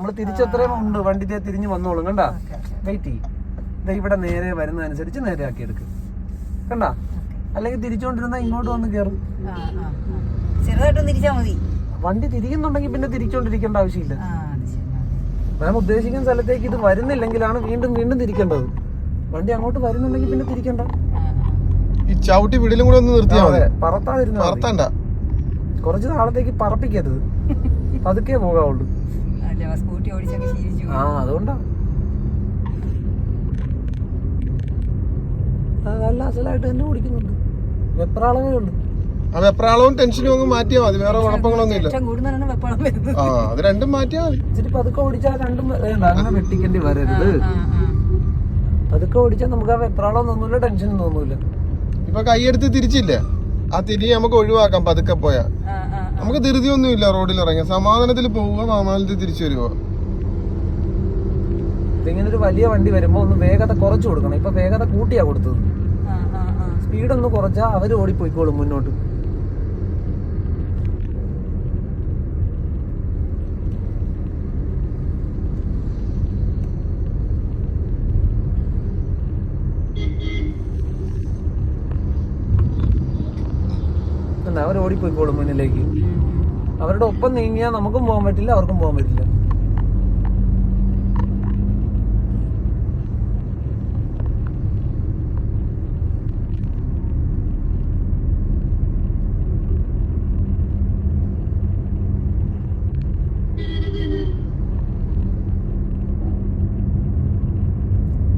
നമ്മൾ തിരിച്ചത്രയും ഉണ്ട് വണ്ടി ദേ തിരിഞ്ഞ് വന്നോളും കണ്ടാ? വെയിറ്റ് ചെയ്യും. ദേ ഇവിടെ നേരെ വരുന്നതനുസരിച്ച് നേരെ ആക്കി എടുക്കും. കണ്ടാ? അല്ലെങ്കിൽ തിരിച്ചോണ്ടിരുന്ന ഇങ്ങോട്ട് വന്ന് കയറും വണ്ടി തിരിയുന്നുണ്ടെങ്കിൽ പിന്നെ തിരിച്ചോണ്ടിരിക്കേണ്ട ആവശ്യമില്ല. മാം ഉദ്ദേശിക്കുന്ന സ്ഥലത്തേക്ക് ഇത് വരുന്നില്ലെങ്കിലാണ് വീണ്ടും വീണ്ടും തിരിക്കേണ്ടത്. വണ്ടി അങ്ങോട്ട് വരുന്നുണ്ടെങ്കിൽ പിന്നെ തിരിക്കണ്ട. ഈ ചവിട്ടി വിടലും കൂടെ ഒന്ന് നിർത്തിയാ മതി. അതെ, പറത്താതിരുന്നാ കുറച്ച് നാളത്തേക്ക് പറപ്പിക്കരുത്. പതുക്കേ പോകാവുള്ളൂ. സ്കൂട്ടി ഓടിച്ചൊക്കെ ശീലിച്ചു ആ അതുകൊണ്ടാ. ആ, നല്ല അസലായിട്ട് തന്നെ ഓടിക്കുന്നുണ്ട്. വെപ്രാളമേ ഉണ്ട് ആ വെപ്രാളവും ടെൻഷനും അങ്ങ് മാറ്റിയാ മതി വേറെ കുഴപ്പങ്ങളൊന്നും ഇല്ല കൂടുതലാണ് വെപ്പണം വരുന്നത്. ആ അത് രണ്ടും മാറ്റിയാ മതി. ഇച്ചിരി പതുക്കെ ഓടിച്ചാൽ രണ്ടും വേണ്ട അങ്ങനെ വെട്ടിക്കേണ്ടി വരരുത്. പതുക്കെ ഓടിച്ചാൽ നമുക്ക് ആ വെപ്രാളം തോന്നൂല ടെൻഷനും തോന്നൂല ഇപ്പൊ കൈയെടുത്ത് തിരിച്ചില്ലേ? ആ തിരി നമുക്ക് ഒഴിവാക്കാം പതുക്കെ പോയാ. നമുക്ക് ധൃതിയൊന്നും ഇല്ല റോഡിൽ ഇറങ്ങി സമാധാനത്തിൽ പോവുക സമാധാനത്തിൽ തിരിച്ചു വരിക ഇങ്ങനെ ഒരു വലിയ വണ്ടി വരുമ്പോ ഒന്ന് വേഗത കുറച്ചു കൊടുക്കണം. ഇപ്പൊ വേഗത കൂട്ടിയാ കൊടുത്തത്. ആ, ആ, ആ. സ്പീഡ് ഒന്ന് കുറച്ചാ അവർ ഓടിപ്പോയിക്കോളും മുന്നോട്ട്. അവർ ഓടിപ്പോയിക്കോളും മുന്നിലേക്ക്. അവരുടെ ഒപ്പം നീങ്ങിയാൽ നമുക്കും പോകാൻ പറ്റില്ല അവർക്കും പോകാൻ പറ്റില്ല.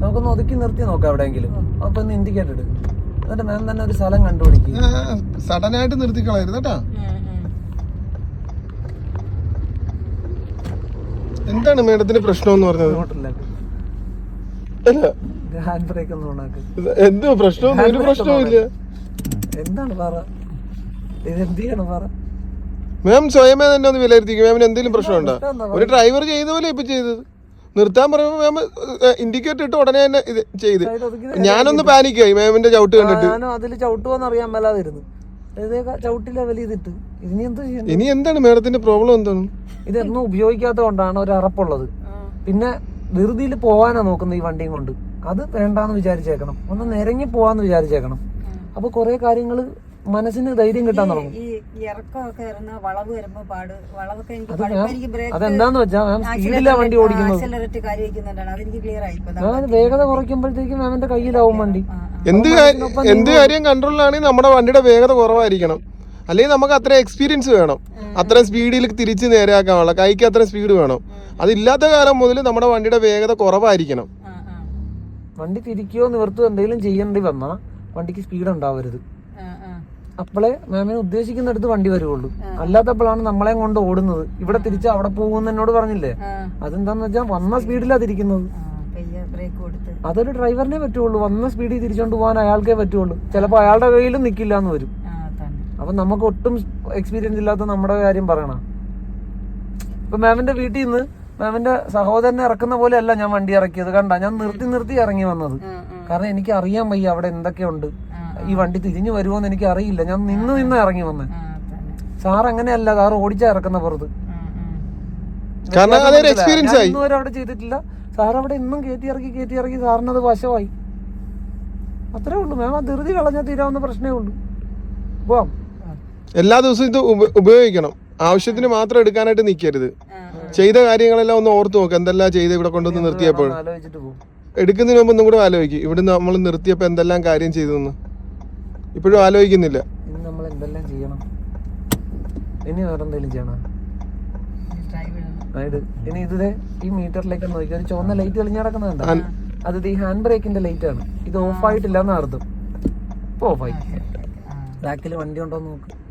നമുക്കൊന്ന് ഒതുക്കി നിർത്തി നോക്കാം എവിടെയെങ്കിലും. അപ്പൊ ഒന്ന് ഇൻഡിക്കേറ്റർ ഇട് എന്നിട്ട് മാം തന്നെ ഒരു സ്ഥലം കണ്ടുപിടിക്കും. സഡൻ ആയിട്ട് നിർത്തിക്കളയരുത് കേട്ടാ. എന്താണ് മേഡത്തിന് പ്രശ്നം എന്ന് പറഞ്ഞത് അല്ല. ഹാൻഡ് ബ്രേക്ക് ഒന്ന് ഓണാക്ക് എന്തോ പ്രശ്നം ഒരു പ്രശ്നവുമില്ല എന്താണ് പറ? ഇത് എന്ത് ചെയ്യണം പറ? മാം സ്വയമേ തന്നെ ഒന്ന് വിലയിരുത്തിക്കും. മാമിന് എന്തെങ്കിലും പ്രശ്നമുണ്ടോ? ഒരു ഡ്രൈവർ ചെയ്ത പോലെ ഇപ്പൊ ചെയ്തത്. നിർത്താൻ പറയുമ്പോൾ മാം ഇൻഡിക്കേറ്റർ ഇട്ട് ഉടനെ തന്നെ ഇത് ചെയ്ത്. ഞാനൊന്ന് പാനിക്കായി മാമിന്റെ ചവിട്ട് കണ്ടിട്ട്. അതിൽ ചവിട്ടുപോന്ന് അറിയാൻ മേലാതിരുന്നു. ഇനി എന്ത് ചെയ്യണം ഇനി എന്താണ് മേഡത്തിന്റെ പ്രോബ്ലം എന്താണ്? ഇതൊന്നും ഉപയോഗിക്കാത്ത കൊണ്ടാണ് ഒരു അറപ്പുള്ളത്. പിന്നെ ധൃതിയിൽ പോവാനാ നോക്കുന്നത് ഈ വണ്ടിയും കൊണ്ട്. അത് വേണ്ടാന്ന് വിചാരിച്ചേക്കണം. ഒന്ന് നിരങ്ങി പോവാന്ന് വിചാരിച്ചേക്കണം. അപ്പൊ കുറെ കാര്യങ്ങൾ മനസ്സിന് ധൈര്യം കിട്ടാൻ തുടങ്ങും. ഈ ഇറക്കമൊക്കെ വരുന്ന വളവ് വരുമ്പോ പാട്. വളവൊക്കെ എനിക്ക് അത് പാട്. ഞാൻ- ഇപ്പൊ എനിക്ക് ബ്രേക്ക് അതെന്താന്ന് വെച്ചാൽ മാം സ്പീഡിലാ വണ്ടി ഓടിക്കുന്നത്? ആക്സിലറേറ്റ് കാര്യം വയ്ക്കുന്നുണ്ടാണ് അതെനിക്ക് ക്ലിയർ ആയി ഇപ്പൊ ദാ. ഞാൻ വേഗത കുറയ്ക്കുമ്പോഴത്തേക്കും മാമിന്റെ കയ്യിലാവും വണ്ടി. എന്ത് കാര്യം എന്ത് കാര്യം കൺട്രോളിലാണെങ്കിൽ നമ്മുടെ വണ്ടിയുടെ വേഗത കുറവായിരിക്കണം. അല്ലെങ്കിൽ നമുക്ക് അത്ര എക്സ്പീരിയൻസ് വേണം. അത്രയും സ്പീഡിൽ തിരിച്ച് നേരെയാക്കാനുള്ള. കൈക്ക് അത്രയും സ്പീഡ് വേണം. അതില്ലാത്ത കാലം മുതൽ നമ്മുടെ വണ്ടിയുടെ വേഗത കുറവായിരിക്കണം. വണ്ടി തിരിക്കുകയോ നിവർത്തുകയോ എന്തെങ്കിലും ചെയ്യേണ്ടി വന്നാ വണ്ടിക്ക് സ്പീഡ് ഉണ്ടാവരുത്. അപ്പോളേ മാമിനെ ഉദ്ദേശിക്കുന്നിടത്ത് വണ്ടി വരുവുള്ളൂ. അല്ലാത്തപ്പോഴാണ് നമ്മളെ കൊണ്ട് ഓടുന്നത്. ഇവിടെ തിരിച്ച് അവിടെ പോകുമെന്ന് എന്നോട് പറഞ്ഞില്ലേ? അതെന്താന്ന് വെച്ചാൽ വന്ന സ്പീഡിലാ തിരിക്കുന്നത്. അതൊരു ഡ്രൈവറിനെ പറ്റുള്ളൂ. വന്ന സ്പീഡിൽ തിരിച്ചോണ്ട് പോകാൻ അയാൾക്കേ പറ്റുള്ളൂ. ചിലപ്പോൾ അയാളുടെ കയ്യിലും നിൽക്കില്ല എന്ന് വരും അപ്പൊ നമുക്ക് ഒട്ടും എക്സ്പീരിയൻസ് ഇല്ലാത്ത നമ്മുടെ കാര്യം പറയണ. ഇപ്പൊ മാമിന്റെ വീട്ടിൽ നിന്ന് മാമിന്റെ സഹോദരനെ ഇറക്കുന്ന പോലെ അല്ല ഞാൻ വണ്ടി ഇറക്കിയത്. കണ്ട? ഞാൻ നിർത്തി നിർത്തി ഇറങ്ങി വന്നത്. കാരണം എനിക്ക് അറിയാൻ വയ്യ അവിടെ എന്തൊക്കെയുണ്ട്. ഈ വണ്ടി തിരിഞ്ഞു വരുമോ എന്ന് എനിക്ക് അറിയില്ല ഞാൻ നിന്ന് നിന്ന് ഇറങ്ങി വന്നേ. സാർ അങ്ങനെയല്ല സാർ ഓടിച്ചാ ഇറക്കുന്ന പുറത്ത്. എക്സ്പീരിയൻസ് ആയി. ഇന്നുവരെ അവിടെ ചെയ്തിട്ടില്ല. സാർ അവിടെ ഇന്നും കയറ്റി ഇറക്കി കയറ്റി ഇറക്കി സാറിനത് വശമായി. അത്രേ ഉള്ളൂ. മാം ആ ധൃതി കളഞ്ഞാൽ തീരാവുന്ന പ്രശ്നമേ ഉള്ളൂ. പോവാം. എല്ലാ ദിവസവും ഇത് ഉപയോഗിക്കണം. ആവശ്യത്തിന് മാത്രം എടുക്കാനായിട്ട് നിൽക്കരുത് ചെയ്ത കാര്യങ്ങളെല്ലാം ഒന്ന് ഓർത്തു നോക്ക്. എന്തെല്ലാം ചെയ്ത് ഇവിടെ കൊണ്ടുവന്ന് നിർത്തിയപ്പോൾ. എടുക്കുന്നതിന് മുമ്പ് ഒന്നും കൂടെ ആലോചിക്കും. ഇവിടെ നമ്മൾ നിർത്തിയപ്പോൾ എന്തെല്ലാം കാര്യം ചെയ്തെന്ന്. ഇപ്പോഴും ആലോചിക്കുന്നില്ല. ഇനി നമ്മൾ എന്തെല്ലാം ചെയ്യണം? ഇനി വേറെ എന്തെങ്കിലും ചെയ്യണം. അതായത് ഇനി ഇത് ഈ മീറ്ററിലേക്ക് നോക്കി ഒരു ചുവന്ന ലൈറ്റ് തെളിഞ്ഞ് കിടക്കുന്നുണ്ട്? അത് ഈ ഹാൻഡ് ബ്രേക്കിന്റെ ലൈറ്റ് ആണ്. ഇത് ഓഫ് ആയിട്ടില്ല എന്ന് അർത്ഥം. ഇപ്പൊ ഓഫായി ബാക്കിൽ വണ്ടി ഉണ്ടോ എന്ന് നോക്ക്.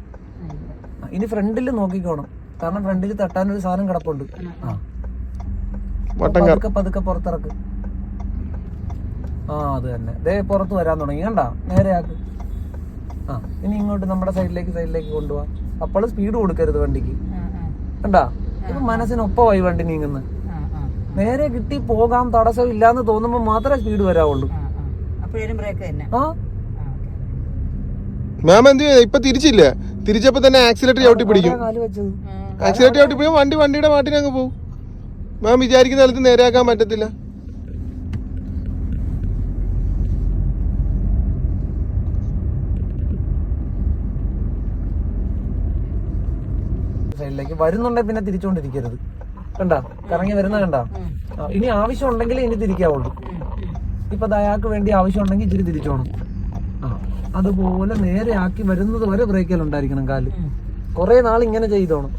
ഇനി ഫ്രണ്ടിൽ നോക്കിക്കോണം. കാരണം ഫ്രണ്ടിൽ തട്ടാൻ ഒരു സാധനം കിടപ്പുണ്ട്. ആ. പതുക്കെ പതുക്കെ പുറത്തിറക്ക്. ആ അത് തന്നെ. ദേ പുറത്ത് വരാൻ തുടങ്ങി. കണ്ടാ? നേരെയാക്ക് ആ. ഇനി ഇങ്ങോട്ട് നമ്മുടെ സൈഡിലേക്ക് സൈഡിലേക്ക് കൊണ്ടുപോവാം. അപ്പോൾ സ്പീഡ് കൊടുക്കരുത് വണ്ടിക്ക്. കണ്ടാ? ഇപ്പൊ മനസ്സിനൊപ്പമായി വണ്ടി നീങ്ങുന്നത്. നേരെ കിട്ടി പോകാം തടസ്സം ഇല്ലാന്ന് തോന്നുമ്പോൾ മാത്രമേ സ്പീഡ് വരാവുള്ളൂ. ആ, മാം എന്ത് ഇപ്പൊ തിരിച്ചില്ല? തിരിച്ചപ്പോ തന്നെ ആക്സിലേറ്റർ ചവിട്ടി പിടിക്കും. ആക്സിലേറ്റർ ചവിട്ടി പോയി വണ്ടി വണ്ടിയുടെ മാട്ടിനങ്ങ് പോകും മാം വിചാരിക്കുന്ന സ്ഥലത്ത് നേരെയാക്കാൻ പറ്റത്തില്ല. സൈഡിലേക്ക് വരുന്നുണ്ടെങ്കിൽ പിന്നെ തിരിച്ചുകൊണ്ടിരിക്കരുത് കണ്ട? കറങ്ങി വരുന്ന കണ്ട? ഇനി ആവശ്യം ഉണ്ടെങ്കിൽ ഇനി തിരിക്കാവുള്ളൂ. ഇപ്പൊ അയാൾക്ക് വേണ്ടി ആവശ്യം ഉണ്ടെങ്കിൽ ഇച്ചിരി തിരിച്ചോണം. ആ അതുപോലെ നേരെ ആക്കി വരുന്നത് വരെ ബ്രേക്കിൽ ഉണ്ടായിരിക്കണം കാൽ. കുറെ നാൾ ഇങ്ങനെ ചെയ്തോണം.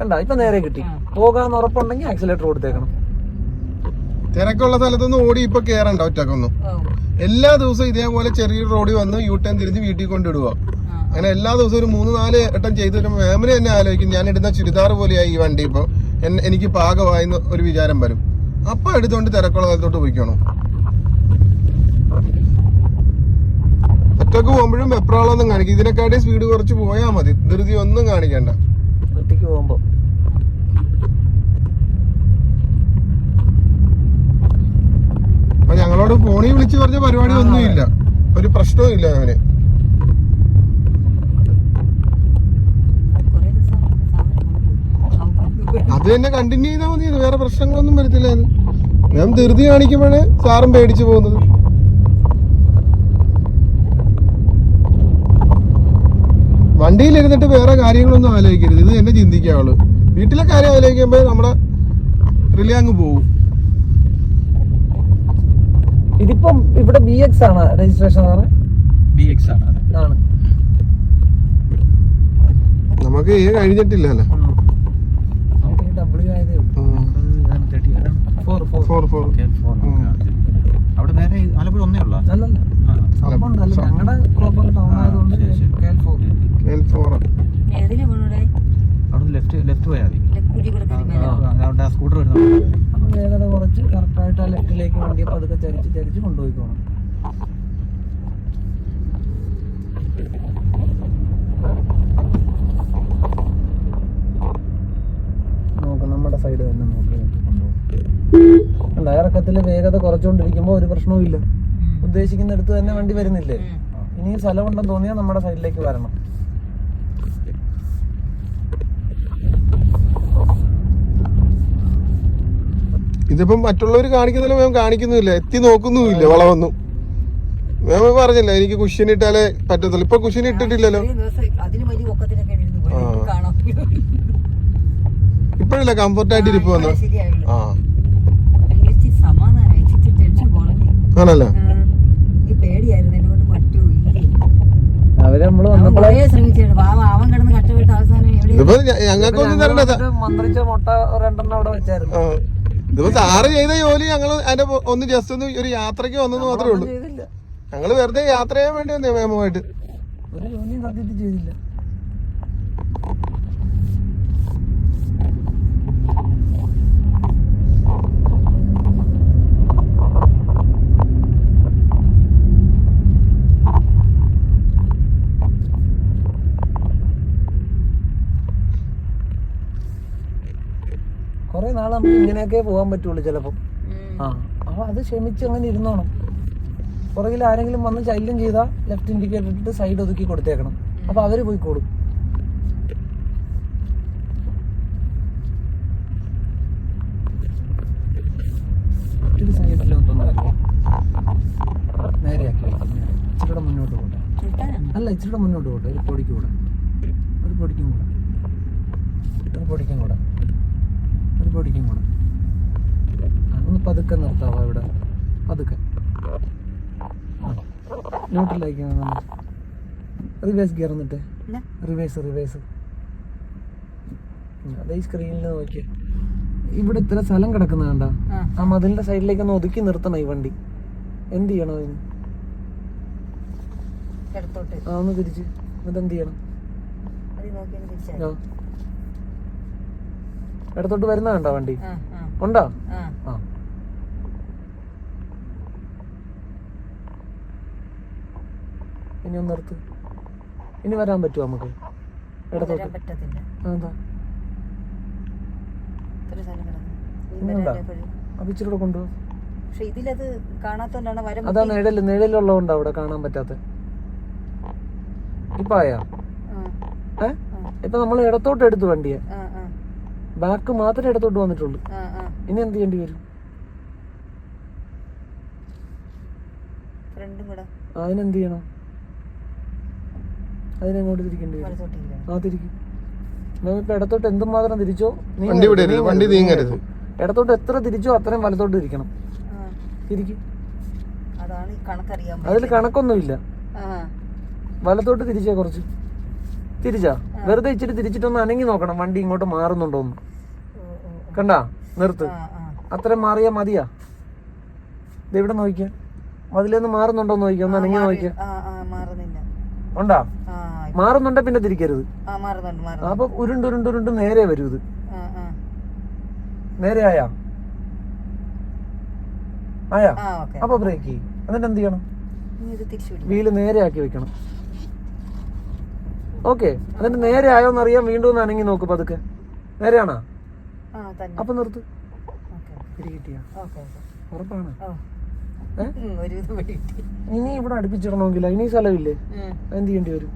കണ്ട? ഇപ്പൊ നേരെ കിട്ടി. പോകാന്ന് ഉറപ്പുണ്ടെങ്കിൽ ആക്സിലേറ്റർ കൊടുത്തേക്കണം. തിരക്കുള്ള സ്ഥലത്തൊന്നും ഓടി ഇപ്പൊ കേറണ്ട ഒറ്റക്കൊന്നും. എല്ലാ ദിവസവും ഇതേപോലെ ചെറിയൊരു റോഡിൽ വന്ന് യൂ ടേൺ തിരിഞ്ഞ് വീട്ടിൽ കൊണ്ടിടുക. അങ്ങനെ എല്ലാ ദിവസവും ഒരു മൂന്ന് നാല് വട്ടം ചെയ്തു വരുമ്പോൾ മാമിന് തന്നെ ആലോചിക്കും ഞാൻ ഇടുന്ന ചുരിദാർ പോലെയായി ഈ വണ്ടി ഇപ്പൊ. എൻ- എനിക്ക് പാകമായി ഒരു വിചാരം വരും. അപ്പൊ എടുത്തുകൊണ്ട് തിരക്കുള്ള സ്ഥലത്തോട്ട് പോയിക്കണം. ഒറ്റയ്ക്ക് പോകുമ്പോഴും വെപ്രാളൊന്നും കാണിക്കും. ഇതിനെക്കാട്ടി സ്പീഡ് കുറച്ച് പോയാൽ മതി. ധൃതി ഒന്നും കാണിക്കണ്ട. ഒറ്റയ്ക്ക് പോകുമ്പോ. അപ്പൊ ഞങ്ങളോട് ഫോണിൽ വിളിച്ചു പറഞ്ഞ പരിപാടി ഒന്നുമില്ല. ഒരു പ്രശ്നവും ഇല്ല അവന് കുറേ ദിവസം സാധനം കൊണ്ടുപോയി. അത് തന്നെ കണ്ടിന്യൂ ചെയ്താൽ മതി. വേറെ പ്രശ്നങ്ങളൊന്നും വരത്തില്ല ഇത് ഞാൻ ധൃതി കാണിക്കുമ്പോഴേ സാറും പേടിച്ചു പോകുന്നത്. വണ്ടിയിലിരുന്നിട്ട് വേറെ കാര്യങ്ങളൊന്നും ആലോചിക്കരുത്. ഇത് തന്നെ ചിന്തിക്കാവുള്ളൂ വീട്ടിലെ കാര്യം ആലോചിക്കുമ്പോൾ നമ്മുടെ റിലേ അങ്ങ് പോകും ഇതിപ്പം ഇവിടെ ബി എക്സ് ആണ് രജിസ്ട്രേഷൻ സാറേ? ബി എക്സ് ആണ്. നമുക്ക് കഴിഞ്ഞിട്ടില്ലല്ലോ. ഫോർ ഫോർ ഫോർ അവിടെ നേരെ ആലപ്പുഴ ഒന്നേ ഉള്ള? ഞങ്ങളുടെ പ്രോപ്പർ ടൗൺ ആയതുകൊണ്ട് അവിടെ ലെഫ്റ്റ് ലെഫ്റ്റ് പോയാൽ മതി. അവിടെ ആ സ്കൂട്ടർ വരുന്നുണ്ട് അപ്പൊ വേഗത കുറച്ച് കറക്റ്റായിട്ട് ആ ലെഫ്റ്റിലേക്ക് വണ്ടി പതുക്കെ ചരിച്ച് ചരിച്ച് കൊണ്ടുപോയിക്കോണം നോക്ക് നമ്മുടെ സൈഡ് തന്നെ നോക്കി നോക്കി കൊണ്ടുപോകും വേഗത കുറച്ചുകൊണ്ടിരിക്കുമ്പോൾ ഒരു പ്രശ്നവും ഇല്ല. ഉദ്ദേശിക്കുന്നിടത്ത് തന്നെ വണ്ടി വരുന്നില്ലേ? ഇനി സ്ഥലമുണ്ടെന്ന് തോന്നിയാൽ നമ്മുടെ സൈഡിലേക്ക് വരണം. ഇതിപ്പം മറ്റുള്ളവർ കാണിക്കുന്നില്ല മേം കാണിക്കുന്നുമില്ല. എത്തി നോക്കുന്നുമില്ല വളവൊന്നും. മേം പറഞ്ഞില്ല എനിക്ക് കുഷ്യൻ ഇട്ടാലേ പറ്റത്തുള്ളൂ. ഇപ്പൊ കുഷ്യൻ ഇട്ടിട്ടില്ലല്ലോ. അതിന് വലിയ ഒക്കത്തിനൊക്കെ. കാണാം ഇപ്പോഴല്ലേ കംഫർട്ടായിട്ട് ഇരിപ്പ് വന്നു ആ ആണല്ലേ? അവർ നമ്മൾ വന്നപ്പോഴേ ഇതിപ്പോ ഞങ്ങൾക്കൊന്നും തരണ്ട. മന്ത്രിച്ച മുട്ട രണ്ടെണ്ണം അവിടെ വെച്ചായിരുന്നു. ഇതിപ്പോ സാറ് ചെയ്ത ജോലി ഞങ്ങൾ അതിന്റെ ഒന്ന് ജസ്റ്റ് ഒന്ന് ഒരു യാത്രയ്ക്ക് വന്നെന്ന് മാത്രമേ ഉള്ളൂ. ഞങ്ങൾ വെറുതെ യാത്ര ചെയ്യാൻ വേണ്ടി വന്നേ മേമുമായിട്ട്. ഒരു ജോലിയും സത്യത്തിൽ ചെയ്തില്ല. കൊറേ നാൾ നമുക്ക് ഇങ്ങനെയൊക്കെ പോകാൻ പറ്റുള്ളൂ ചിലപ്പോ. ആ അപ്പൊ അത് ക്ഷമിച്ച് അങ്ങനെ ഇരുന്നോണം. പുറകിൽ ആരെങ്കിലും വന്ന് ശല്യം ചെയ്താൽ ലെഫ്റ്റ് ഇൻഡിക്കേറ്റർ ഇട്ടിട്ട് സൈഡ് ഒതുക്കി കൊടുത്തേക്കണം. അപ്പൊ അവർ പോയിക്കോളും. നേരെയാക്കി. ഇച്ചിരിയുടെ മുന്നോട്ട് പോട്ടെ. അല്ല ഇച്ചിരിയുടെ മുന്നോട്ട് പോട്ടെ. ഒരു പൊടിക്കൂടെ കൂടെ. ഒരു പൊടിക്കും കൂടെ. ഒരു പൊടിക്കും കൂടെ. ഒരു പൊടിക്കും കൂടെ. ഒന്ന് പതുക്കെ നിർത്താവോ ഇവിടെ? പതുക്കെ. ന്യൂട്രലാക്കി റിവേഴ്സ് ഗിയർ എന്നിട്ട്? റിവേഴ്സ് റിവേഴ്സ് അതേ സ്ക്രീനിൽ നോക്കിയ. ഇവിടെ ഇത്ര സ്ഥലം കിടക്കുന്ന കണ്ട? ആ. മതിലിന്റെ സൈഡിലേക്ക് ഒന്ന് ഒതുക്കി നിർത്തണം ഈ വണ്ടി. എന്ത് ചെയ്യണം അതിന്? ആ ഒന്ന് തിരിച്ച്. എന്നിട്ട് എന്ത് ചെയ്യണം ആ. ഇടത്തോട്ട് വരുന്ന കണ്ടോ വണ്ടി? ഉണ്ടോ? ആ. ഇനി ഒന്ന് നിർത്ത്. ഇനി വരാൻ പറ്റുമോ നമുക്ക്? ഇടത്തോട്ട്. എന്താ. അപ്പൊ ഇച്ചിരി കൂടെ നിഴൽ നിഴലുള്ളതുകൊണ്ട് അവിടെ കാണാൻ പറ്റാത്ത. ഇപ്പൊ ആയാ? ഏ? ഇപ്പൊ നമ്മൾ ഇടത്തോട്ട് എടുത്തു വണ്ടിയെ. ബാക്ക് മാത്രമേ ഇടത്തോട്ട് വന്നിട്ടുള്ളൂ. ഇനി എന്ത് ചെയ്യേണ്ടി വരും? അതിനെന്ത് ചെയ്യണം? അതിനെങ്ങോട്ട് തിരിക്കേണ്ടി വരും? ആ തിരിക്കും. ഇടത്തോട്ട് ഇപ്പൊ ഇടത്തോട്ട് എന്തുമാത്രം തിരിച്ചോ? വണ്ടി വിടരുത്, വണ്ടി നീങ്ങരുത്. ഇടത്തോട്ട് എത്ര തിരിച്ചോ അത്രയും വലത്തോട്ട് തിരിക്കണം. ആ. തിരിക്കും. അതിൽ കണക്കൊന്നുമില്ല. ആ. വലത്തോട്ട് തിരിച്ചേ കുറച്ച്. തിരിച്ചാ? വെറുതെ ഇച്ചിരി തിരിച്ചിട്ടൊന്ന് അനങ്ങി നോക്കണം. വണ്ടി ഇങ്ങോട്ട് മാറുന്നുണ്ടോന്ന്. ഒന്ന് കണ്ട? നിർത്ത്. അത്ര മാറിയാ മതിയാ. ഇതെവിടെ നോക്കിയ? അതിലൊന്ന് മാറുന്നുണ്ടോ നോക്കിയാ. ഒന്ന് അനങ്ങി നോക്കിയാ. ഉണ്ടാ? മാറുന്നുണ്ടെ പിന്നെ തിരിക്കരുത്. മാറുന്നുണ്ട് മാറുന്നുണ്ട്. അപ്പൊ ഉരുണ്ട് ഉരുണ്ട് ഉരുണ്ട് നേരെ വരൂ ഇത്. നേരെ ആയാ? ആയാ? അപ്പൊ ബ്രേക്ക് ചെയ്യും. എന്നിട്ട് എന്ത് ചെയ്യണം? വീൽ നേരെ ആക്കി വെക്കണം. ഓക്കെ. എന്നിട്ട് നേരെ ആയോന്ന് അറിയാൻ വീണ്ടും ഒന്ന് അനങ്ങി നോക്ക് പതുക്കെ. നേരെയാണോ? അപ്പൊ നിർത്ത്. പിടികിട്ടിയാ ഉറപ്പാണ്. ഇനി ഇവിടെ അടുപ്പിച്ചിടണമെങ്കിൽ ഇനി സ്ഥലമില്ലേ? എന്ത് ചെയ്യേണ്ടി വരും?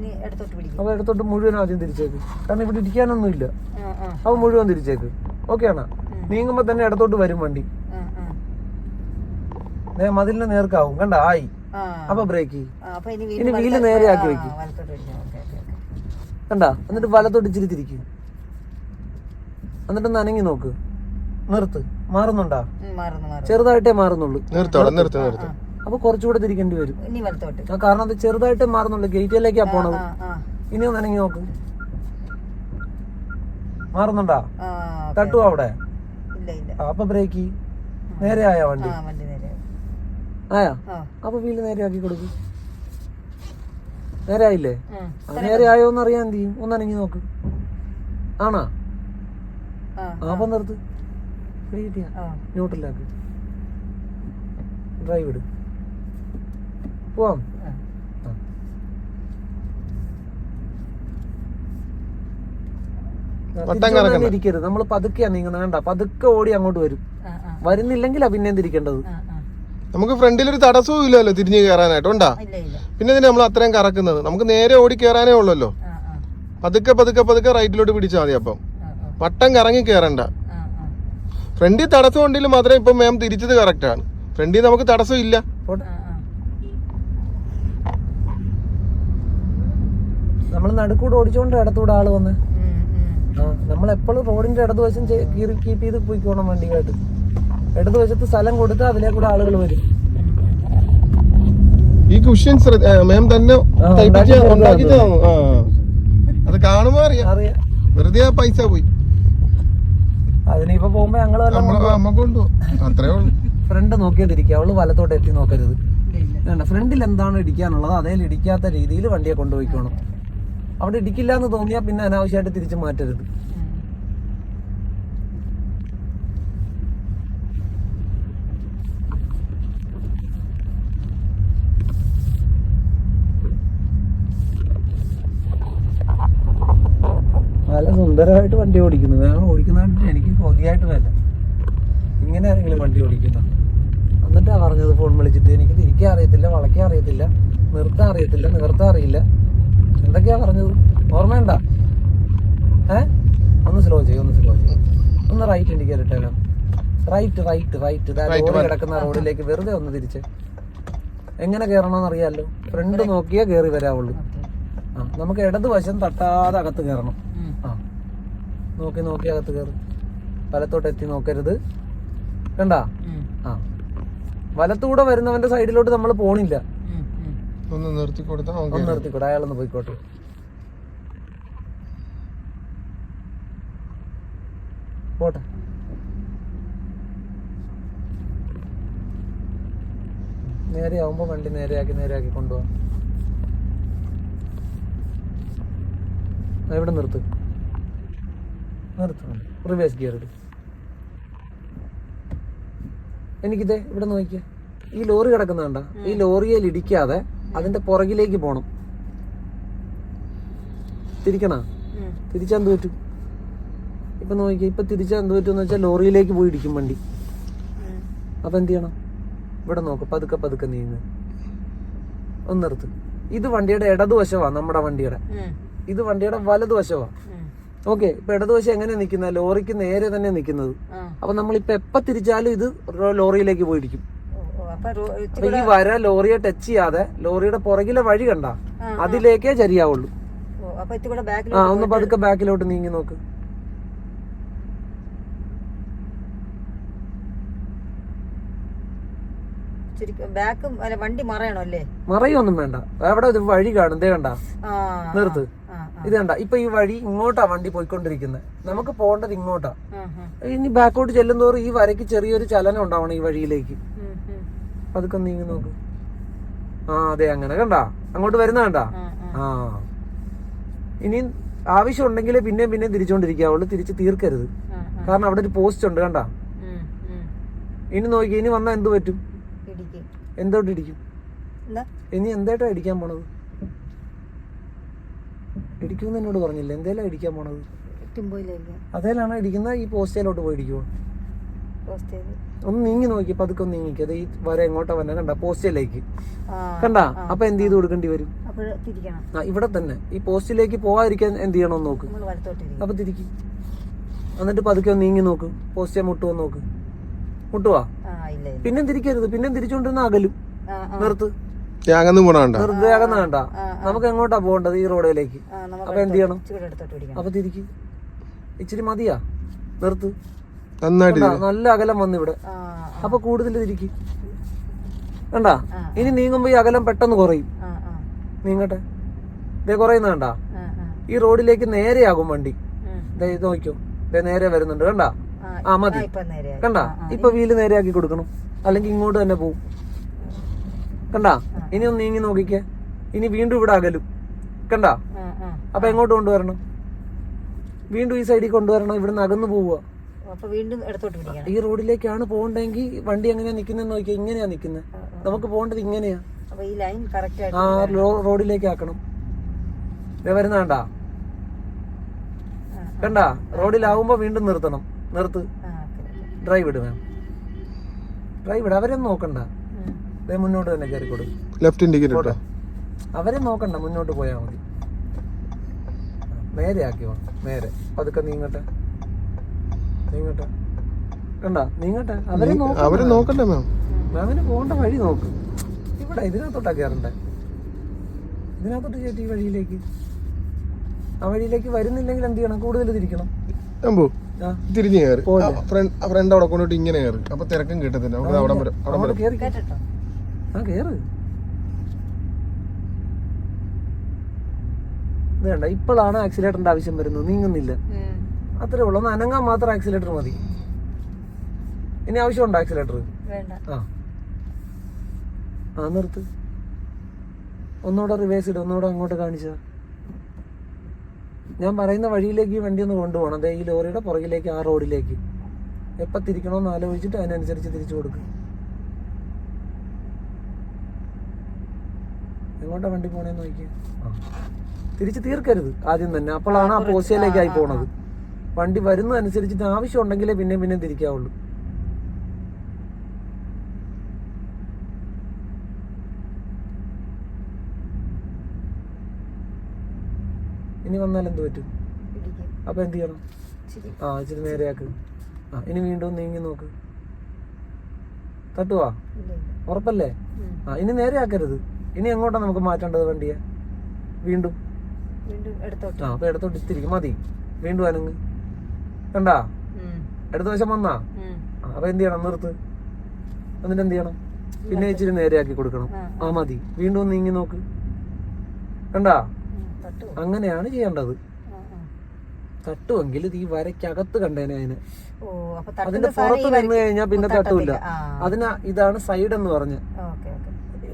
അപ്പൊ എടുത്തോട്ട് ഇടത്തോട്ട് മുഴുവൻ ആദ്യം തിരിച്ചേക്ക്. കാരണം ഇവിടെ ഇരിക്കാനൊന്നുമില്ല. ആ ആ. അപ്പൊ മുഴുവൻ തിരിച്ചേക്ക്. ഓക്കെ ആണോ? നീങ്ങുമ്പോ തന്നെ ഇടത്തോട്ട് വരും വണ്ടി. മതിലിന് നേർക്കാവും. കണ്ട? ആയി. അപ്പൊ ബ്രേക്ക് ചെയ്യും. ആ, അപ്പൊ ഇനി വീൽ നേരെ ആക്കി വെക്ക്. കണ്ട? എന്നിട്ട് വലത്തോട്ട് ഇച്ചിരി തിരിക്കും. എന്നിട്ട് നനങ്ങി നോക്ക്. നിർത്ത്. മാറുന്നുണ്ടാ? മാറുന്നു മാറുന്നു. ചെറുതായിട്ടേ മാറുന്നുള്ളൂ. നിർത്തോടെ നിർത്ത് നിർത്ത്. അപ്പൊ കുറച്ചുകൂടെ തിരിക്കേണ്ടി വരും. കാരണം അത് ചെറുതായിട്ടേ മാറുന്നുള്ളൂ. ഗേറ്റിലേക്കാ പോണത്. ഇനി നനങ്ങി നോക്ക്. മാറുന്നുണ്ടാ? തട്ടുവോ അവിടെ? ഇല്ല ഇല്ല. ആ, അപ്പൊ ബ്രേക്ക് നേരെ ആയോ വണ്ടി ആ വണ്ടി. നേരെ ആയാ? അപ്പൊ വീൽ നേരെ ആക്കി കൊടുക്കും. നേരെ ആയില്ലേ? അത് നേരെ ആയോന്ന് അറിയാൻ എന്ത് ചെയ്യും? ഒന്ന് അനങ്ങി നോക്ക്. ആണാ? അപ്പൊ നിർത്ത്. കിട്ടിയാ? ന്യൂട്രലാക്ക് ഡ്രൈവ് ഇട്. പോവാം? ഇരിക്കരുത്. നമ്മൾ പതുക്കെയാ നീങ്ങുന്നത്. വേണ്ട പതുക്കെ ഓടി അങ്ങോട്ട് വരും. വരുന്നില്ലെങ്കിലാ പിന്നെയും തിരിക്കേണ്ടത്. നമുക്ക് ഫ്രണ്ടിൽ ഒരു തടസ്സവും ഇല്ലല്ലോ തിരിഞ്ഞു കയറാനായിട്ട് ഉണ്ടാ? ഇല്ല ഇല്ല. പിന്നെ ഇതിന് നമ്മൾ അത്രയും കറക്കുന്നത്. നമുക്ക് നേരെ ഓടി കയറാനേ ഉള്ളല്ലോ. പതുക്കെ പതുക്കെ പതുക്കെ റൈറ്റിലോട്ട് പിടിച്ചാൽ മതി അപ്പം. വട്ടം കറങ്ങി കയറണ്ട ഫ്രണ്ടിൽ തടസ്സം ഉണ്ടെങ്കിൽ മാത്രമേ ഇപ്പം മാം തിരിച്ചത് കറക്റ്റ് ആണ്. ഫ്രണ്ടിൽ നമുക്ക് തടസ്സം ഇല്ല. നമ്മൾ നടുക്കൂടെ ഓടിച്ചോണ്ട് ഇടത്തൂടെ ആൾ വന്ന്. നമ്മൾ എപ്പോഴും റോഡിന്റെ ഇടതുവശം കീപ്പ് ചെയ്ത് പോയിക്കോണം വണ്ടിയായിട്ട് ഇടതുവശത്ത് സ്ഥലം കൊടുത്ത് അതിലെ കൂടെ ആളുകൾ വരും. ഈ കുഷ്യൻ മാം തന്നെ അത് കാണുമ്പോ അറിയാം. വെറുതെ ആ പൈസ പോയി. അതിനിപ്പോ പോകുമ്പോ ഞങ്ങൾ അത്രേ ഉള്ളൂ. ഫ്രണ്ട് നോക്കിയതിരിക്കുക അവൾ വലത്തോട്ട് എത്തി നോക്കരുത്. ഫ്രണ്ടിൽ എന്താണ് ഇടിക്കാനുള്ളത്? അതേ ഇടിക്കാത്ത രീതിയിൽ വണ്ടിയെ കൊണ്ടുപോയിക്കോണം അവിടെ ഇടിക്കില്ല എന്ന് തോന്നിയാൽ പിന്നെ അനാവശ്യമായിട്ട് തിരിച്ചു മാറ്റരുത്. ഉം. വണ്ടി ഓടിക്കുന്നു. വേറെ ഓടിക്കുന്നതായിട്ട് എനിക്ക് കൊതിയായിട്ട് വല്ല ഇങ്ങനെ ആരെങ്കിലും വണ്ടി ഓടിക്കുന്നു? എന്നിട്ടാ പറഞ്ഞത് ഫോൺ വിളിച്ചിട്ട്. എനിക്ക് തിരിക്കാൻ അറിയത്തില്ല വളയ്ക്കാൻ അറിയത്തില്ല നിർത്താൻ അറിയത്തില്ല നിവർത്താൻ അറിയില്ല. എന്തൊക്കെയാ പറഞ്ഞത്? ഓർമ്മയുണ്ട ഏ? ഒന്ന് സ്ലോ ചെയ്യും ഒന്ന് സ്ലോ ചെയ്യും. ഒന്ന് റൈറ്റ് ഇൻഡിക്കേറ്റ് ഇട്ടേക്കാം right right right Right, road കിടക്കുന്ന റോഡിലേക്ക് വെറുതെ ഒന്ന് തിരിച്ച്. എങ്ങനെ കയറണമെന്ന് അറിയാമല്ലോ ഫ്രണ്ട് നോക്കിയേ കയറി വരാവുള്ളൂ. ആ നമുക്ക് ഇടതുവശം തട്ടാതെ അകത്ത് കയറണം. നോക്കി നോക്കി അകത്ത് കയറും. വലത്തോട്ട് എത്തി നോക്കരുത്. കണ്ട? ആ. വലത്തൂടെ വരുന്നവന്റെ സൈഡിലോട്ട് നമ്മൾ പോണില്ല. ഒന്ന് നിർത്തി കൊടുത്താൽ ഒന്ന് നിർത്തിക്കൂടെ അയാളൊന്ന് പോയിക്കോട്ടെ. പോട്ടെ. നേരെ ആവുമ്പോ വണ്ടി നേരെയാക്കി നേരെയാക്കി കൊണ്ടുപോവാം. എവിടെ നിർത്ത്. നിർത്ത് റിവേഴ്സ് ഗിയർ എടുക്കും എനിക്കിതേ ഇവിടെ നോക്കിയേ ഈ ലോറി കിടക്കുന്ന കണ്ട? ഈ ലോറിയിൽ ഇടിക്കാതെ അതിന്റെ പുറകിലേക്ക് പോണം. തിരിക്കണ? തിരിച്ചാൻ തോറ്റു. ഇപ്പൊ നോക്കിയേ ഇപ്പൊ തിരിച്ചാൻ തോറ്റു എന്ന് വെച്ചാൽ ലോറിയിലേക്ക് പോയി ഇടിക്കും വണ്ടി. അപ്പൊ എന്ത് ചെയ്യണം? ഇവിടെ നോക്ക് പതുക്കെ പതുക്കെ നീങ്ങ്. ഒന്ന് നിർത്ത്. ഇത് വണ്ടിയുടെ ഇടതുവശമാ നമ്മുടെ വണ്ടിയുടെ. ഇത് വണ്ടിയുടെ വലതുവശമാ ഉം. ഓക്കെ ഇപ്പൊ ഇടതുവശം എങ്ങനെ നിൽക്കുന്ന? ലോറിക്ക് നേരെ തന്നെ നിൽക്കുന്നത്. അപ്പൊ നമ്മളിപ്പോ എപ്പ തിരിച്ചാലും ഇത് ലോറിയിലേക്ക് പോയിരിക്കും. അപ്പൊ ഈ വര ലോറിയെ ടച്ച് ചെയ്യാതെ ലോറിയുടെ പുറകിലെ വഴി കണ്ട അതിലേക്കേ ചരിയാവുള്ളൂ. ആ ഒന്ന് പതുക്കെ ബാക്കിലോട്ട് നീങ്ങി നോക്ക്. ബാക്കും വണ്ടി മറയണോ അല്ലേ? മറയൊന്നും വേണ്ട. എവിടെ വഴി കാണും. ദേ കണ്ട? നിർത്ത്. ഇത് കണ്ട ഇപ്പൊ ഈ വഴി ഇങ്ങോട്ടാ വണ്ടി പോയിക്കൊണ്ടിരിക്കുന്നത് നമുക്ക് പോകേണ്ടത് ഇങ്ങോട്ടാ. ഇനി ബാക്കോട്ട് ചെല്ലുന്തോറും ഈ വരയ്ക്ക് ചെറിയൊരു ചലനം ഉണ്ടാവണം ഈ വഴിയിലേക്ക്. അതൊക്കെ നീങ്ങി നോക്ക്. ആ അതെ അങ്ങനെ കണ്ട. അങ്ങോട്ട് വരുന്ന കണ്ട? ആ, ഇനി ആവശ്യം ഉണ്ടെങ്കിൽ പിന്നെ പിന്നെ തിരിച്ചോണ്ടിരിക്കാവുള്ളൂ. തിരിച്ച് തീർക്കരുത്. കാരണം അവിടെ ഒരു പോസ്റ്റ് ഉണ്ട് കണ്ട. ഇനി നോക്കി ഇനി വന്നാൽ എന്ത് പറ്റും? ഇടിക്ക്. എന്തോട്ട് ഇടിക്കും? എന്താ? ഇനി എന്തായിട്ടാ ഇടിക്കാൻ പോണത്? ഇടിക്കുമെന്ന് എന്നോട് പറഞ്ഞില്ല? എന്തേലാ ഇടിക്കാൻ പോണത്? അതേലാണ് ഇടിക്കുന്ന? ഈ പോസ്റ്റേലോട്ട് പോയി ഇടിക്കുമോ പോസ്റ്റ് ഒന്ന് നീങ്ങി നോക്കി പതുക്കെ ഒന്ന് നീങ്ങിക്ക് അത് ഈ വര എങ്ങോട്ടാ വന്നെ കണ്ട പോസ്റ്റിലേക്ക് കണ്ട? അപ്പൊ എന്ത് ചെയ്ത് കൊടുക്കേണ്ടി വരും? ആ ഇവിടെ തന്നെ. ഈ പോസ്റ്റിലേക്ക് പോവാതിരിക്കാൻ എന്ത് ചെയ്യണമെന്ന് നോക്ക്. അപ്പൊ തിരിക്കും. എന്നിട്ട് പതുക്കെ ഒന്ന് നീങ്ങി നോക്ക്. പോസ്റ്റേ മുട്ടുവോ നോക്ക്. മുട്ടുവാ? പിന്നെ തിരിക്കരുത് പിന്നെ തിരിച്ചോണ്ടിരുന്ന അകലും. ആ പോണണ്ട വെറുതെ അകന്ന് വേണ്ട. നമുക്ക് എങ്ങോട്ടാ പോകേണ്ടത് ഈ റോഡിലേക്ക്? അപ്പൊ എന്ത് ചെയ്യണം? അപ്പൊ തിരിക്ക്. ഇച്ചിരി മതിയാ. നിർത്ത്. നന്നായിട്ട്? നല്ല അകലം വന്നു ഇവിടെ അപ്പൊ കൂടുതൽ തിരിക്ക്. വേണ്ട. ഇനി നീങ്ങുമ്പോ ഈ അകലം പെട്ടെന്ന് കുറയും. നീങ്ങട്ടെ. ഇതേ കുറയുന്ന വേണ്ട ഈ റോഡിലേക്ക് നേരെയാകും വണ്ടി. ഇത് നോക്കിയോ ഇതേ നേരെ വരുന്നുണ്ട്. കണ്ട? ആ, ആ മതി. കണ്ട? ഇപ്പൊ വീൽ നേരെയാക്കി കൊടുക്കണം. അല്ലെങ്കിൽ ഇങ്ങോട്ട് തന്നെ പോവും. കണ്ടാ? ഇനി ഒന്ന് നീങ്ങി നോക്കിക്കേ. ഇനി വീണ്ടും ഇവിടെ അകലും. കണ്ടാ? അപ്പൊ എങ്ങോട്ട് കൊണ്ടുവരണം? വീണ്ടും ഈ സൈഡിൽ കൊണ്ടുവരണം. ഇവിടുന്ന് അകന്നു പോവുക. ഈ റോഡിലേക്കാണ് പോകണ്ടെങ്കിൽ വണ്ടി എങ്ങനെയാ നിക്കുന്ന നോക്കിയാ ഇങ്ങനെയാ നിക്കുന്നത് നമുക്ക് പോകേണ്ടത് ഇങ്ങനെയാ. ആ റോഡിലേക്ക് ആക്കണം. വരുന്ന കണ്ടാ കണ്ടാ? റോഡിലാവുമ്പോ വീണ്ടും നിർത്തണം. നിർത്ത്. ഡ്രൈവ് ഇട് ഡ്രൈവ് ഇട്. അവരെ നോക്കണ്ട? മുന്നോട്ട് തന്നെ കയറി കൊടുക്കും ലെഫ്റ്റ് ഇൻഡിക്കേറ്റർ അവരെ നോക്കണ്ട മുന്നോട്ട് പോയാൽ മതി. നേരെ ആക്കിയോ നേരെ പതുക്കെ നീങ്ങട്ടെ. നീങ്ങട്ടെ. കണ്ട? നീങ്ങട്ടെ. അവരെ നോക്കണ്ട. അവർ നോക്കണ്ടേ മാം മാമിന് പോകേണ്ട വഴി നോക്ക്. ഇവിടെ ഇതിനകത്തോട്ടാ കയറണ്ടേ ഇതിനകത്തോട്ട് ചേട്ടി ഈ വഴിയിലേക്ക്. ആ വഴിയിലേക്ക് വരുന്നില്ലെങ്കിൽ എന്ത് ചെയ്യണം? കൂടുതൽ തിരിക്കണം. തിരിഞ്ഞു കയറി ഫ്രണ്ട് ഫ്രണ്ട് അവിടെ കൊണ്ടിട്ട് ഇങ്ങനെ കയറി അപ്പൊ തിരക്കും കിട്ടത്തില്ല. നമുക്ക് അവിടെ അവിടെ ആ കയറ് വേണ്ട ഇപ്പോഴാണ് ആക്സിലേറ്ററിന്റെ ആവശ്യം വരുന്നത്. നീങ്ങുന്നില്ല. അത്രേ ഉള്ളൂ. ഒന്ന് അനങ്ങാൻ മാത്രം ആക്സിലേറ്റർ മതി. ഇനി ആവശ്യമുണ്ടോ ആക്സിലേറ്റർ ആ. ആ നിർത്ത്. ഒന്നുകൂടെ റിവേഴ്സ് ഇടും. ഒന്നുകൂടെ അങ്ങോട്ട് കാണിച്ച ഞാൻ പറയുന്ന വഴിയിലേക്ക് ഈ വണ്ടി ഒന്ന് കൊണ്ടുപോകണം. അതെ ഈ ലോറിയുടെ പുറകിലേക്ക് ആ റോഡിലേക്ക്. എപ്പോൾ തിരിക്കണമെന്ന് ആലോചിച്ചിട്ട് അതിനനുസരിച്ച് തിരിച്ചു കൊടുക്കും. എങ്ങോട്ടാ വണ്ടി പോണേന്ന് നോക്കി തിരിച്ച് തീർക്കരുത്. ആദ്യം തന്നെ. അപ്പോഴാണ് ആ പോസ്റ്റയിലേക്കായി പോണത്. വണ്ടി വരുന്നതനുസരിച്ചിട്ട് ആവശ്യം ഉണ്ടെങ്കിലേ പിന്നെ പിന്നെ തിരിക്കാവുള്ളൂ. ഇനി വന്നാൽ എന്ത് പറ്റും? അപ്പൊ എന്ത് ചെയ്യണം? ആ ഇച്ചിരി നേരെയാക്ക്. ആ ഇനി വീണ്ടും നീങ്ങി നോക്ക്. തട്ടുവാ? ഉറപ്പല്ലേ? ആ ഇനി നേരെയാക്കരുത്. ഇനി എങ്ങോട്ടാ നമുക്ക് മാറ്റേണ്ടത് വണ്ടിയെ? വീണ്ടും. ആ അപ്പൊ ഇടത്തോട്ട് ഇത്തിരിക്കും. മതി. വീണ്ടും അനങ്ങ്. കണ്ടാ? എടുത്ത വശം വന്നാ? അപ്പൊ എന്ത് ചെയ്യണം? നിർത്ത്. എന്നിട്ട് എന്ത് ചെയ്യണം? പിന്നെ ഇച്ചിരി നേരെയാക്കി കൊടുക്കണം. ആ, മതി. വീണ്ടും ഒന്ന് നീങ്ങി നോക്ക്. കണ്ടാ. അങ്ങനെയാണ് ചെയ്യേണ്ടത്. തട്ടുമെങ്കിൽ ഈ വരയ്ക്കകത്ത് കണ്ടേനെ അതിന്. അതിന്റെ പുറത്ത് വന്നു നിന്ന് കഴിഞ്ഞാൽ പിന്നെ. തട്ടൂല. അതിനാ ഇതാണ് സൈഡ് എന്ന് പറഞ്ഞ്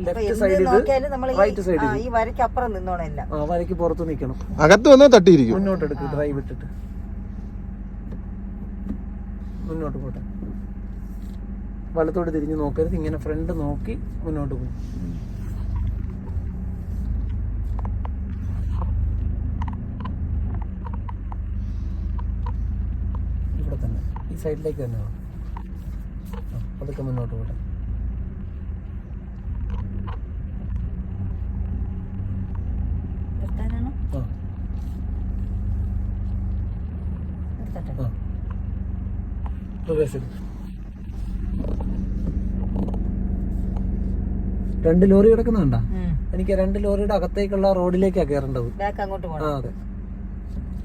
ലെഫ്റ്റ് എന്ത് സൈഡ് ഇത് നോക്കിയാലും നമ്മൾ റൈറ്റ് സൈഡ് ഈ വരയ്ക്ക് അപ്പുറം നിന്നോളല്ല ആ വരയ്ക്ക് പുറത്ത് നിൽക്കണം അകത്ത് വന്നാൽ തട്ടിയിരിക്കും. മുന്നോട്ട് എടുക്ക് ഡ്രൈവ് ഇട്ടിട്ട്. മുന്നോട്ട് പോട്ടെ. വലത്തോട്ട് തിരിഞ്ഞ് നോക്കരുത്. ഇങ്ങനെ ഫ്രണ്ട് നോക്കി മുന്നോട്ട് പോകും ഇവിടെ തന്നെ. ഈ സൈഡിലേക്ക് തന്നെ അതൊക്കെ പതുക്കെ മുന്നോട്ട് പോട്ടെ നിർത്താനാണോ ആ റിവേഴ്സ് രണ്ട് ലോറി കിടക്കുന്ന കണ്ട? എനിക്ക് രണ്ട് ലോറിയുടെ അകത്തേക്കുള്ള റോഡിലേക്കാ കയറേണ്ടത് ആ അതെ.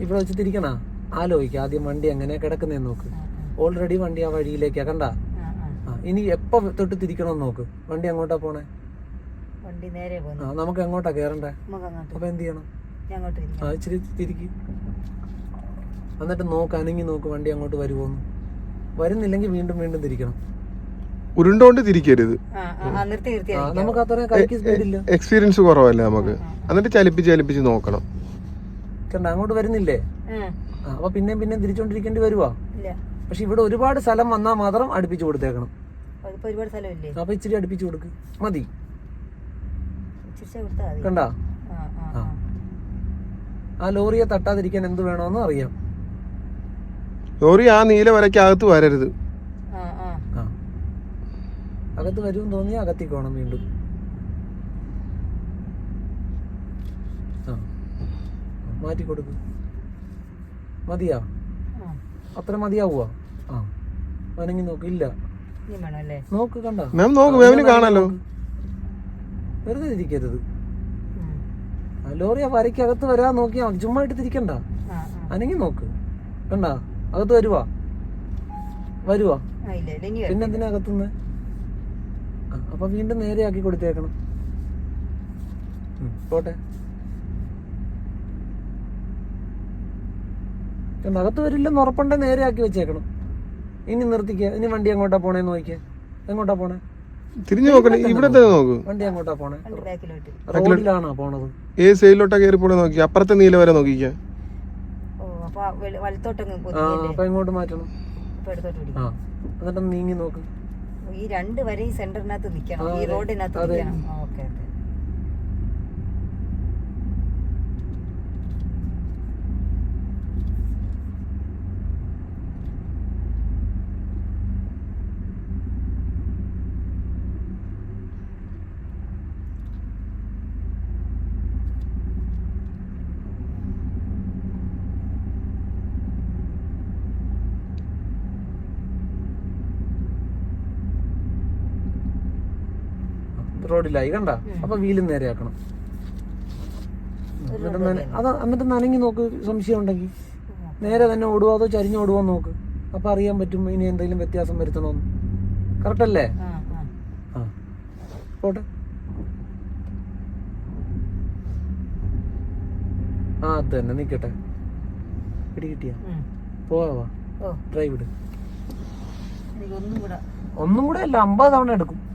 ഇവിടെ വെച്ച് തിരിക്കണ ആലോചിക്ക ആദ്യം വണ്ടി എങ്ങനെ കിടക്കുന്നേന്ന് നോക്ക്. ഓൾറെഡി വണ്ടി ആ വഴിയിലേക്കാ കണ്ട? ഇനി എപ്പോ തൊട്ട് തിരിക്കണമെന്ന് നോക്ക്. വണ്ടി അങ്ങോട്ടാ പോണേ? വണ്ടി നേരെ ആ നമുക്ക് എങ്ങോട്ടാ കയറണ്ടേ അപ്പൊ എന്ത് ചെയ്യണം? ആ ഇച്ചിരി തിരിക്ക്. എന്നിട്ട് നോക്ക് അനങ്ങി നോക്ക് വണ്ടി അങ്ങോട്ട് വരുമോന്ന് വരുന്നില്ലെങ്കിൽ വീണ്ടും വീണ്ടും തിരിക്കണം. ഉരുണ്ടോണ്ട് തിരിക്കരുത്. നമുക്ക് അത്രയും കൈക്ക് സ്പീഡില്ല എക്സ്പീരിയൻസ് കുറവല്ലേ നമുക്ക്? എന്നിട്ട് ചലിപ്പിച്ച് ചലിപ്പിച്ച് നോക്കണം. കണ്ട അങ്ങോട്ട് വരുന്നില്ലേ? അപ്പൊ പിന്നെയും പിന്നെയും തിരിച്ചോണ്ടിരിക്കേണ്ടി വരുവാ. പക്ഷെ ഇവിടെ ഒരുപാട് സ്ഥലം വന്നാൽ മാത്രം അടുപ്പിച്ചു കൊടുത്തേക്കണം. അതിപ്പോ ഒരുപാട് സ്ഥലമില്ലേ? അപ്പൊ ഇച്ചിരി അടുപ്പിച്ചു കൊടുക്ക്. മതി. കണ്ട? ആ ലോറിയെ തട്ടാതിരിക്കാൻ എന്ത് വേണമെന്ന് അറിയാം. ലോറി ആ നീല വരയ്ക്കകത്ത് വരരുത്. അകത്ത് വരും തോന്നി അകത്തേക്ക് വേണം വീണ്ടും. മാറ്റി കൊടുക്കും. മതിയാ? അത്ര മതിയാവുക ആ. അനങ്ങി നോക്ക്. ഇല്ല. നോക്ക് കണ്ട? മാം നോക്ക്. മാമിന് കാണാലോ? വെറുതെ ഇരിക്കരുത്. ലോറി ആ വരയ്ക്കകത്ത് വരാൻ നോക്കിയാ ചുമ്മാ ഇട്ട് തിരിക്കണ്ട അനങ്ങി നോക്ക്. കണ്ട? അകത്ത് വരുവാ. വരുവാ. പിന്നെ എന്തിനാ അകത്തുനിന്ന് അപ്പൊ വീണ്ടും നേരെയാക്കി കൊടുത്തേക്കണം. പോട്ടെ. അകത്ത് വരില്ലെന്ന് നേരെ നേരെയാക്കി വെച്ചേക്കണം. ഇനി നിർത്തിക്ക. ഇനി വണ്ടി എങ്ങോട്ടാ പോണേന്ന് നോക്കിയേ എങ്ങോട്ടാ പോണേ? തിരിഞ്ഞു നോക്കണേ ഇവിടെ തന്നെ നോക്ക്. വണ്ടി എങ്ങോട്ടാ പോണേ? ബാക്കിലോട്ട് റോഡിലാണോ പോണത്? ഏത് സൈഡിലോട്ടാ കയറി പോണേ നോക്കി. അപ്പുറത്തെ നീല വരെ നോക്കിക്കാം. വലത്തോട്ടങ്ങ് അപ്പൊ എങ്ങോട്ട് മാറ്റണം? എന്നിട്ട് നീങ്ങി നോക്ക്. ഈ രണ്ട് വരെ ഈ സെന്ററിനകത്ത് നിൽക്കണം ഈ റോഡിനകത്ത്. നിൽക്കണം ഓക്കെ ഓക്കെ. റോഡിലായി കണ്ട? അപ്പൊ വീലും നേരെയാക്കണം. എന്നിട്ട് നന- അത് എന്നിട്ട് നനങ്ങി നോക്ക് സംശയം ഉണ്ടെങ്കിൽ നേരെ തന്നെ ഓടുവോ അതോ ചരിഞ്ഞ് ഓടുവോ നോക്ക്. അപ്പൊ അറിയാൻ പറ്റും ഇനി എന്തെങ്കിലും വ്യത്യാസം വരുത്തണോന്ന്. കറക്റ്റ് അല്ലേ? ആ പോട്ടെ. ആ അത് തന്നെ. നിക്കട്ടെ. പിടി കിട്ടിയ? പോവാ ഡ്രൈവ് ഇട്. ഒന്നും കൂടെ അല്ല അമ്പത് തവണ എടുക്കും.